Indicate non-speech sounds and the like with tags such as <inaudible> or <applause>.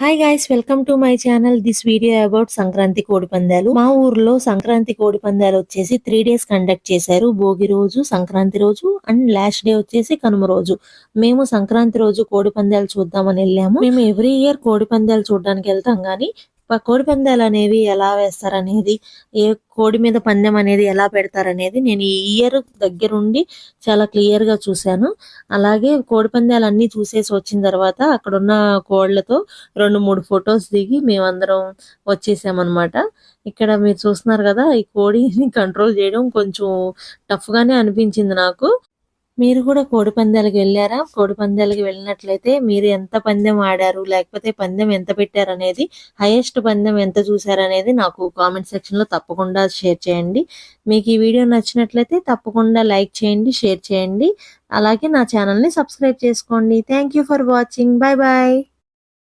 Hi guys welcome to my channel this video about Sankranti కోడి పందాలు. మా ఊర్లో సంక్రాంతి కోడి పందాలు వచ్చేసి త్రీ డేస్ కండక్ట్ చేశారు. భోగి రోజు సంక్రాంతి రోజు అండ్ లాస్ట్ డే వచ్చేసి కనుమ రోజు. మేము సంక్రాంతి రోజు కోడి పందాలు చూద్దామని వెళ్ళాము. మేము ఎవ్రీ ఇయర్ కోడి పందాలు చూడడానికి వెళ్తాం కానీ కోడి పందాలు అనేవి ఎలా వేస్తారనేది ఏ కోడి మీద పందెం అనేది ఎలా పెడతారనేది నేను ఈ ఇయర్ దగ్గరుండి చాలా క్లియర్గా చూశాను. అలాగే కోడి పందాలు అన్ని చూసేసి వచ్చిన తర్వాత అక్కడ ఉన్న కోళ్ళతో రెండు మూడు ఫొటోస్ దిగి మేమందరం వచ్చేసామన్నమాట. ఇక్కడ మీరు చూస్తున్నారు కదా ఈ కోడిని <laughs> కంట్రోల్ చేయడం కొంచెం టఫ్గానే అనిపించింది నాకు. మీరు కూడా కోడి పందాలకు వెళ్ళారా? కోడి పందాలకు వెళ్ళినట్లయితే మీరు ఎంత పందెం ఆడారు? లేకపోతే పందెం ఎంత పెట్టారు అనేది హైయెస్ట్ పందెం ఎంత చూసారు అనేది నాకు కామెంట్ సెక్షన్లో తప్పకుండా షేర్ చేయండి. మీకు ఈ వీడియో నచ్చినట్లయితే తప్పకుండా లైక్ చేయండి షేర్ చేయండి. అలాగే నా ఛానల్ని సబ్స్క్రైబ్ చేసుకోండి. Thank you for watching bye bye